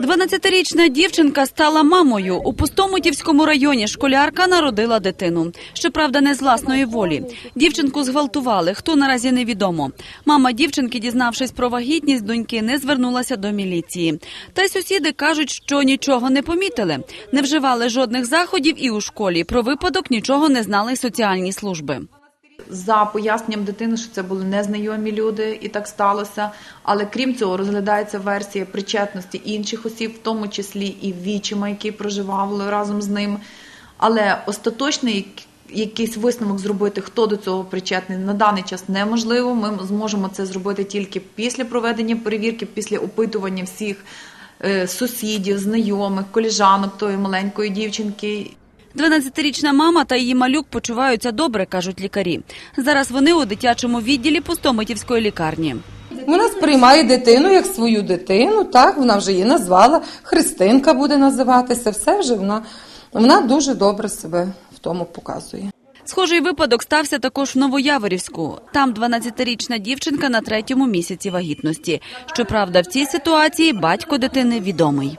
12-річна дівчинка стала мамою. У Пустомутівському районі школярка народила дитину. Щоправда, не з власної волі. Дівчинку зґвалтували. Хто наразі невідомо. Мама дівчинки, дізнавшись про вагітність доньки, не звернулася до міліції. Та й сусіди кажуть, що нічого не помітили. Не вживали жодних заходів і у школі. Про випадок нічого не знали соціальні служби. За поясненням дитини, що це були незнайомі люди, і так сталося. Але крім цього, розглядається версія причетності інших осіб, в тому числі і вічима, які проживали разом з ним. Але остаточний якийсь висновок зробити, хто до цього причетний, на даний час неможливо. Ми зможемо це зробити тільки після проведення перевірки, після опитування всіх е, сусідів, знайомих, коліжанок тої маленької дівчинки. 12-річна мама та її малюк почуваються добре, кажуть лікарі. Зараз вони у дитячому відділі Пустомитівської лікарні. Вона сприймає дитину як свою дитину, так, вона вже її назвала, Христинка буде називатися, все вже вона, вона дуже добре себе в тому показує. Схожий випадок стався також в Новояворівську. Там 12-річна дівчинка на третьому місяці вагітності. Щоправда, в цій ситуації батько дитини відомий.